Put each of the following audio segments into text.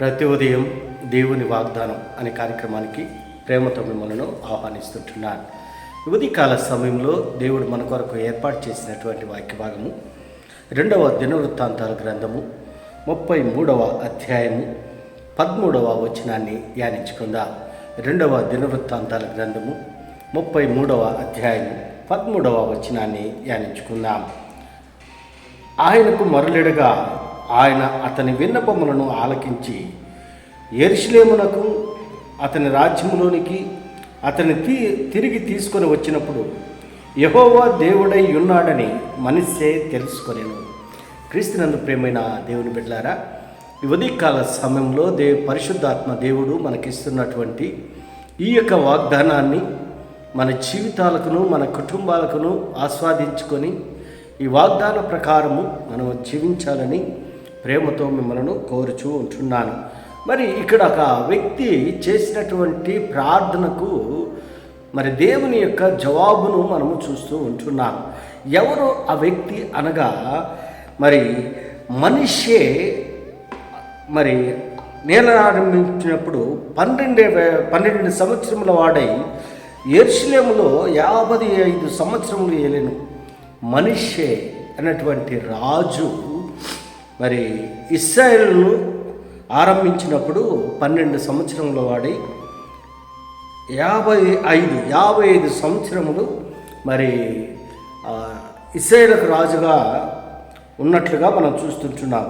ప్రతి ఉదయం దేవుని వాగ్దానం అనే కార్యక్రమానికి ప్రేమతో మిమ్మల్ని ఆహ్వానిస్తుంటున్నాను. ఈ ఉదయకాల సమయంలో దేవుడు మన కొరకు ఏర్పాటు చేసినటువంటి వాక్య భాగము రెండవ దినవృత్తాంతాల గ్రంథము ముప్పై మూడవ అధ్యాయము పదమూడవ వచనాన్ని ధ్యానించుకుందాం. రెండవ దినవృత్తాంతాల గ్రంథము ముప్పై మూడవ అధ్యాయము పదమూడవ వచనాన్ని ధ్యానించుకుందాం. ఆయనకు మరలిడగా ఆయన అతని విన్నపములను ఆలకించి ఎరుషులేమునకు అతని రాజ్యములోనికి అతని తీ తిరిగి తీసుకొని వచ్చినప్పుడు యహోవా దేవుడై ఉన్నాడని మనిషే తెలుసుకొనేను. క్రీస్తునందు ప్రేమైన దేవుని బిడ్డారా ఈ ఉదయకాల సమయంలో దే పరిశుద్ధాత్మ దేవుడు మనకిస్తున్నటువంటి ఈ యొక్క వాగ్దానాన్ని మన జీవితాలకును మన కుటుంబాలకును ఆస్వాదించుకొని ఈ వాగ్దాన ప్రకారము మనం జీవించాలని ప్రేమతో మిమ్మల్ని కోరుచూ ఉంటున్నాను. మరి ఇక్కడ ఒక వ్యక్తి చేసినటువంటి ప్రార్థనకు మరి దేవుని యొక్క జవాబును మనము చూస్తూ ఉంటున్నాం. ఎవరు ఆ వ్యక్తి అనగా మరి మనిషే మరి నేలనారంభించినప్పుడు పన్నెండు పన్నెండే పన్నెండు సంవత్సరముల వాడై ఎర్షులేములో యాభై ఐదు సంవత్సరములు ఏలేను. మనిషే అన్నటువంటి రాజు మరి ఇస్రాయిల్ను ఆరంభించినప్పుడు పన్నెండు సంవత్సరంలో వాడి యాభై ఐదు యాభై ఐదు సంవత్సరములు మరి ఆ, ఇస్రాయేల్కు రాజుగా ఉన్నట్లుగా మనం చూస్తుంటున్నాం.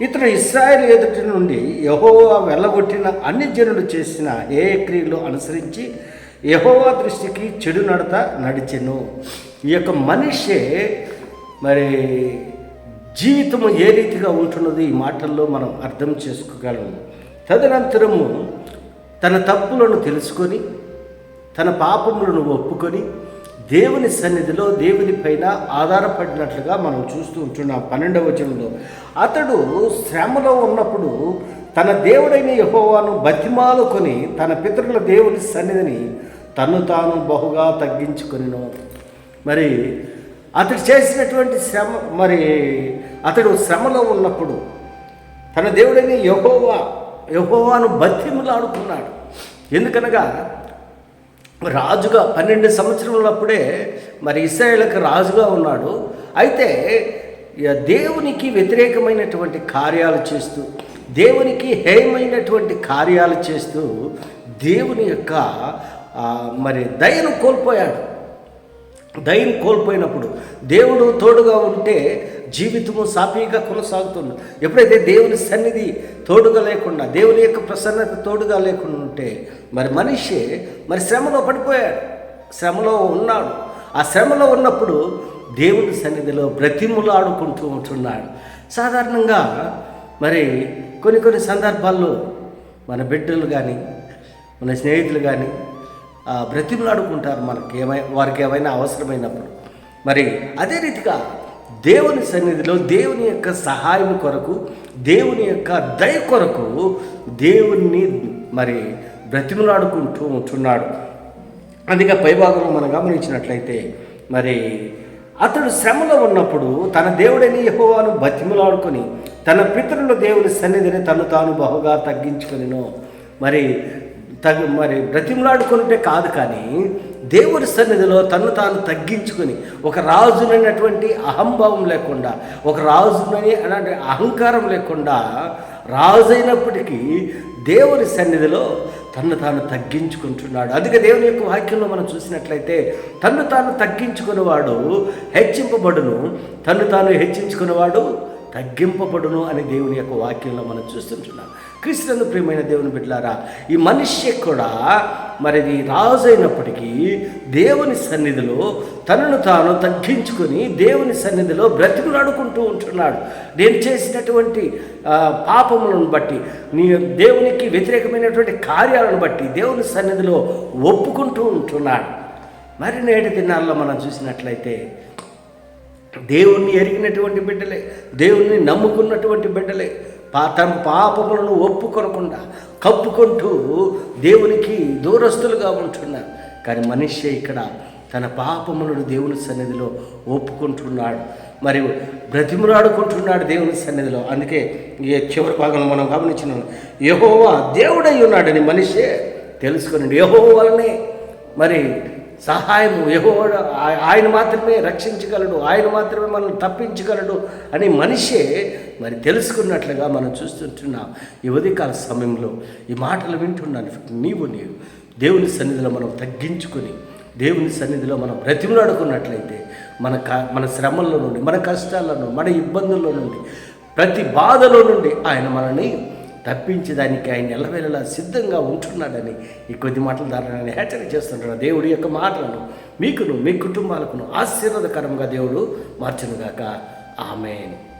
ఇతడు ఇస్రాయేల్ ఎదుటి నుండి యహోవా వెళ్ళగొట్టిన అన్ని జనులు చేసిన ఏ క్రియలు అనుసరించి యహోవా దృష్టికి చెడు నడత నడిచెను. ఈ యొక్క మనిషే మరి జీవితము ఏ రీతిగా ఉంటున్నది ఈ మాటల్లో మనం అర్థం చేసుకోగలము తదనంతరము తన తప్పులను తెలుసుకొని తన పాపములను ఒప్పుకొని దేవుని సన్నిధిలో దేవుని పైన ఆధారపడినట్లుగా మనం చూస్తూ ఉంటున్నాం పన్నెండవ వచనంలో. అతడు శ్రమలో ఉన్నప్పుడు తన దేవుడైన యహోవాను బతిమాలుకొని తన పితరుల దేవుని సన్నిధిని తను తాను బహుగా తగ్గించుకొనిను. మరి అతడు చేసినటువంటి శ్రమ మరి అతడు శ్రమలో ఉన్నప్పుడు తన దేవుడిని యహోవా యహోవాను బతిమలాడుకున్నాడు ఎందుకనగా రాజుగా పన్నెండు సంవత్సరములప్పుడే మరి ఇస్రాయేల్కి రాజుగా ఉన్నాడు. అయితే దేవునికి వ్యతిరేకమైనటువంటి కార్యాలు చేస్తూ దేవునికి హేయమైనటువంటి కార్యాలు చేస్తూ దేవుని యొక్క మరి దయను కోల్పోయాడు. ధైర్యం కోల్పోయినప్పుడు దేవుడు తోడుగా ఉంటే జీవితము సాఫీగా కొనసాగుతుంది. ఎప్పుడైతే దేవుని సన్నిధి తోడుగా లేకుండా దేవుని యొక్క ప్రసన్నత తోడుగా లేకుండా ఉంటే మరి మనిషి మరి శ్రమలో పడిపోయాడు. శ్రమలో ఉన్నాడు. ఆ శ్రమలో ఉన్నప్పుడు దేవుని సన్నిధిలో బ్రతిములాడుకుంటూ ఉంటున్నాడు. సాధారణంగా మరి కొన్ని కొన్ని సందర్భాల్లో మన బిడ్డలు కానీ మన స్నేహితులు కానీ బ్రతిమలాడుకుంటారు మనకి ఏమై వారికి ఏమైనా అవసరమైనప్పుడు. మరి అదే రీతిగా దేవుని సన్నిధిలో దేవుని యొక్క సహాయం కొరకు దేవుని యొక్క దయ కొరకు దేవుణ్ణి మరి బ్రతిమలాడుకుంటూ ఉంటున్నాడు. అందుకే పైభాగంలో మనం గమనించినట్లయితే మరి అతడు శ్రమలో ఉన్నప్పుడు తన దేవుడని యహోవాను బతిమలాడుకొని తన పితరుల దేవుని సన్నిధిని తను తాను బహుగా తగ్గించుకొనిను. మరి తగు మరి బ్రతిమలాడుకుంటే కాదు కానీ దేవుని సన్నిధిలో తను తాను తగ్గించుకొని ఒక రాజునైనటువంటి అహంభావం లేకుండా ఒక రాజునని అలాంటి అహంకారం లేకుండా రాజైనప్పటికీ దేవుని సన్నిధిలో తను తాను తగ్గించుకుంటున్నాడు. అందుకే దేవుని యొక్క వాక్యంలో మనం చూసినట్లయితే తను తాను తగ్గించుకునేవాడు హెచ్చింపబడును తను తాను హెచ్చించుకునేవాడు తగ్గింపబడును అని దేవుని యొక్క వాక్యంలో మనం చూస్తుంటున్నాం. క్రీస్తులను ప్రియమైన దేవుని బిడ్డలారా ఈ మనిషి కూడా మరిది రాజు అయినప్పటికీ దేవుని సన్నిధిలో తనను తాను తగ్గించుకొని దేవుని సన్నిధిలో బ్రతికులాడుకుంటూ ఉంటున్నాడు. నేను చేసినటువంటి పాపములను బట్టి నీ దేవునికి వ్యతిరేకమైనటువంటి కార్యాలను బట్టి దేవుని సన్నిధిలో ఒప్పుకుంటూ ఉంటున్నాడు. మరి నేటి దినాల్లో మనం చూసినట్లయితే దేవుణ్ణి ఎరిగినటువంటి బిడ్డలే దేవుణ్ణి నమ్ముకున్నటువంటి బిడ్డలే. పా తమ పాపములను ఒప్పుకొనకుండా కప్పుకుంటూ దేవునికి దూరస్తులుగా ఉంటున్నారు. కానీ మనిషి ఇక్కడ తన పాపములను దేవుని సన్నిధిలో ఒప్పుకుంటున్నాడు. మరి బ్రతిమలాడుకుంటున్నాడు దేవుని సన్నిధిలో. అందుకే ఈ చివరి భాగంలో మనం గమనించిన యహోవా దేవుడై ఉన్నాడని మనిషే తెలుసుకుని యహో వలనే మరి సహాయము. యహో ఆయన మాత్రమే రక్షించగలడు. ఆయన మాత్రమే మనల్ని తప్పించగలడు అని మనిషే మరి తెలుసుకున్నట్లుగా మనం చూస్తుంటున్నాం. ఈ ఉదయకాల సమయంలో ఈ మాటలు వింటున్నాను. నీవు నీవు దేవుని సన్నిధిలో మనం తగ్గించుకొని దేవుని సన్నిధిలో మనం బ్రతిమలాడుకున్నట్లయితే మన క మన శ్రమల్లో నుండి మన కష్టాల్లో నుండి మన ఇబ్బందుల్లో నుండి ప్రతి బాధలో నుండి ఆయన మనల్ని తప్పించేదానికి ఆయన ఎల్లవేళలా సిద్ధంగా ఉంటున్నాడని ఈ కొద్ది మాటల ద్వారా నేను హెచ్చరిక చేస్తుంటాను దేవుడి యొక్క మాటలను మీకును మీ కుటుంబాలకును ఆశీర్వాదకరంగా దేవుడు మార్చునుగాక. ఆమెన్.